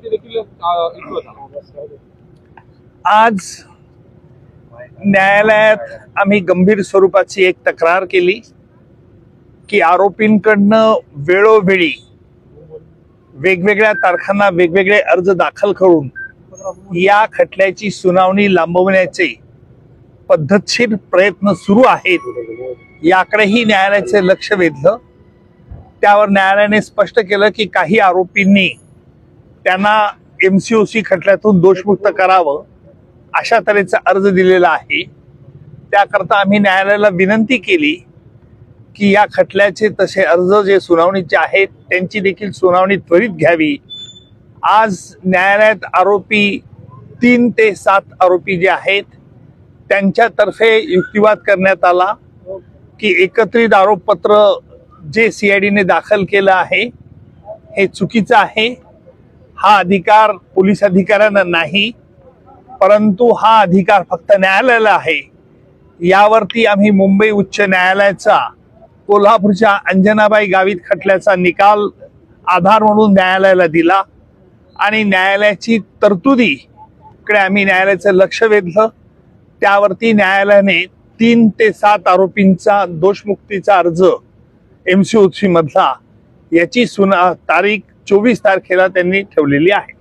त्याच्यावरती देखील आज न्यायालयात आम्ही गंभीर स्वरूपाची एक तक्रार केली की आरोपींकडनं वेळोवेळी वेगवेगळ्या तारखांना वेगवेगळे अर्ज दाखल करून या खटल्याची सुनावणी लांबवण्याचे पद्धतशीर प्रयत्न सुरू आहेत याकडेही न्यायालयाचे लक्ष वेधलं. त्यावर न्यायालयाने स्पष्ट केलं की काही आरोपींनी त्यांना एम सी ओ सी खटल्यातून दोषमुक्त करावं अशा तऱ्हेचा अर्ज दिलेला आहे. त्याकरता आम्ही न्यायालयाला विनंती केली की या खटल्याचे तसे अर्ज जे सुनावणीचे आहेत त्यांची देखील सुनावणी त्वरित घ्यावी. आज न्यायालयात आरोपी तीन ते सात आरोपी जे आहेत त्यांच्यातर्फे युक्तिवाद करण्यात आला की एकत्रित आरोपपत्र जे सी आय डीने दाखल केलं आहे हे चुकीचं आहे. हा अधिकार पोलीस अधिकाऱ्यांना नाही परंतु हा अधिकार फक्त न्यायालयाला आहे. यावरती आम्ही मुंबई उच्च न्यायालयाचा कोल्हापूरच्या अंजनाबाई गावित खटल्याचा निकाल आधार म्हणून न्यायालयाला दिला आणि न्यायालयाची तरतुदीकडे आम्ही न्यायालयाचं लक्ष वेधलं. त्यावरती न्यायालयाने तीन ते सात आरोपींचा दोषमुक्तीचा अर्ज एम सी मधला याची सुना तारीख चोवीस तारखेला त्यांनी ठेवलेली आहे.